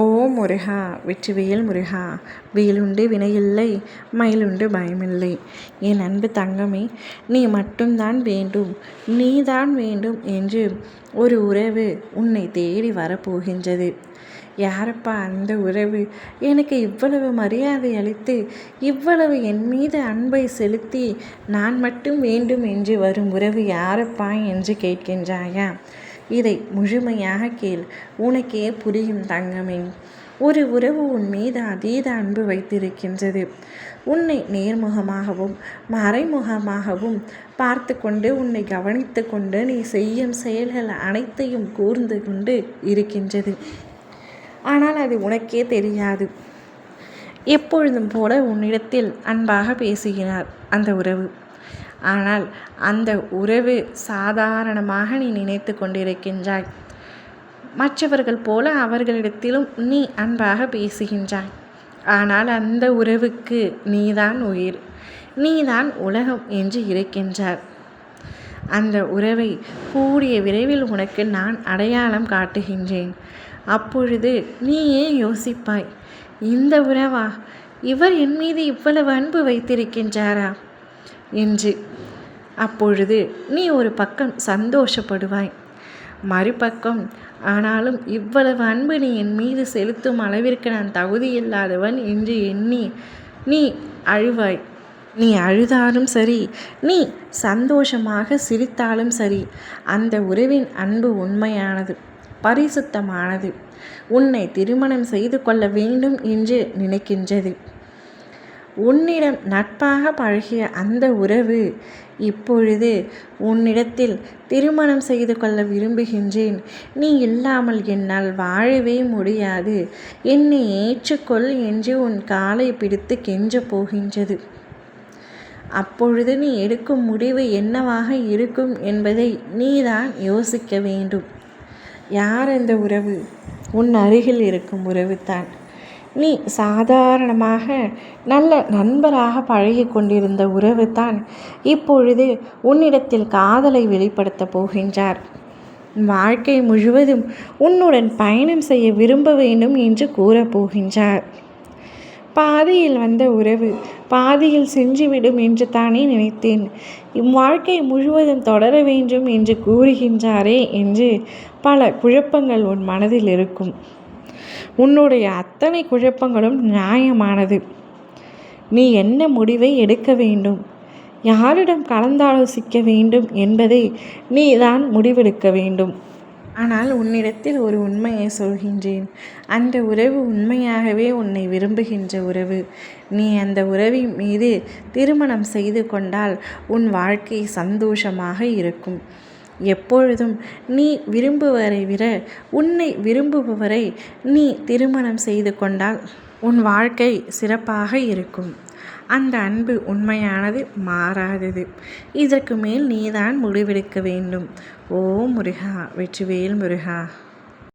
ஓ முருகா வெற்றிவேல் முருகா வேலுண்டு வினையில்லை மயிலுண்டு பயமில்லை. என் அன்பு தங்கமே நீ மட்டும்தான் வேண்டும் நீதான் வேண்டும் என்று ஒரு உறவு உன்னை தேடி வரப்போகின்றது. யாரப்பா அந்த உறவு? எனக்கு இவ்வளவு மரியாதை அளித்து இவ்வளவு என் மீது அன்பை செலுத்தி நான் மட்டும் வேண்டும் என்று வரும் உறவு யாரப்பா என்று கேட்கின்றாயா? இதை முழுமையாக கேள். உனக்கே புரியும் தங்கமே. ஒரு உறவு உன் மீது அதீத அன்பு வைத்திருக்கின்றது. உன்னை நேர்முகமாகவும் மறைமுகமாகவும் பார்த்து கொண்டு உன்னை கவனித்து கொண்டு நீ செய்யும் செயல்கள் அனைத்தையும் கூர்ந்து கொண்டு இருக்கின்றது. ஆனால் அது உனக்கே தெரியாது. எப்பொழுதும் போல உன்னிடத்தில் அன்பாக பேசுகிறார் அந்த உறவு. ஆனால் அந்த உறவு சாதாரணமாக நீ நினைத்து கொண்டிருக்கின்றாய். மற்றவர்கள் போல அவர்களிடத்திலும் நீ அன்பாக பேசுகின்றாய். ஆனால் அந்த உறவுக்கு நீதான் உயிர். நீதான் உலகம் என்று இருக்கின்றார். அந்த உறவை கூடிய விரைவில் உனக்கு நான் அடையாளம் காட்டுகின்றேன். அப்பொழுது நீயே யோசிப்பாய் இந்த உறவா? இவர் என் மீது இவ்வளவு அன்பு வைத்திருக்கின்றாரா? என்று. அப்பொழுது நீ ஒரு பக்கம் சந்தோஷப்படுவாய். மறுபக்கம் ஆனாலும் இவ்வளவு அன்பு நீ என் மீது செலுத்தும் அளவிற்கு நான் தகுதி இல்லாதவன் என்று எண்ணி நீ அழுவாய். நீ அழுதாலும் சரி நீ சந்தோஷமாக சிரித்தாலும் சரி அந்த உறவின் அன்பு உண்மையானது பரிசுத்தமானது. உன்னை திருமணம் செய்து கொள்ள வேண்டும் என்று நினைக்கின்றது. உன்னிடம் நட்பாக பழகிய அந்த உறவு இப்பொழுது உன்னிடத்தில் திருமணம் செய்து கொள்ள விரும்புகின்றேன். நீ இல்லாமல் என்னால் வாழவே முடியாது. என்னை ஏற்றுக்கொள் என்று உன் காலை பிடித்து கெஞ்சப் போகின்றது. அப்பொழுது நீ எடுக்கும் முடிவு என்னவாக இருக்கும் என்பதை நீதான் யோசிக்க வேண்டும். யார் அந்த உறவு? உன் அருகில் இருக்கும் உறவு தான் நீ சாதாரணமாக நல்ல நண்பராக பழகி கொண்டிருந்த உறவு தான் இப்பொழுது உன்னிடத்தில் காதலை வெளிப்படுத்தப் போகின்றார். வாழ்க்கை முழுவதும் உன்னுடன் பயணம் செய்ய விரும்ப வேண்டும் என்று கூறப்போகின்றார் பாதியில் வந்த உறவு பாதியில் சென்றுவிடும் என்று தானே நினைத்தேன். இவ்வாழ்க்கை முழுவதும் தொடர வேண்டும் என்று கூறுகின்றாரே என்று பல குழப்பங்கள் உன் மனதில் இருக்கும். உன்னுடைய அத்தனை குழப்பங்களும் நியாயமானது. நீ என்ன முடிவை எடுக்க வேண்டும்? யாரிடம் கலந்தாலோசிக்க வேண்டும் என்பதை நீ தான் முடிவெடுக்க வேண்டும். ஆனால் உன்னிடத்தில் ஒரு உண்மையை சொல்கின்றேன். அந்த உறவு உண்மையாகவே உன்னை விரும்புகின்ற உறவு. நீ அந்த உறவின் மீது திருமணம் செய்து கொண்டால் உன் வாழ்க்கை சந்தோஷமாக இருக்கும். எப்பொழுதும் நீ விரும்புவரை விட உன்னை விரும்புபவரை நீ திருமணம் செய்து கொண்டால் உன் வாழ்க்கை சிறப்பாக இருக்கும். அந்த அன்பு உண்மையானது மாறாதது. இதற்கு மேல் நீதான் முடிவெடுக்க வேண்டும். ஓ முருகா வெற்றிவேல் முருகா.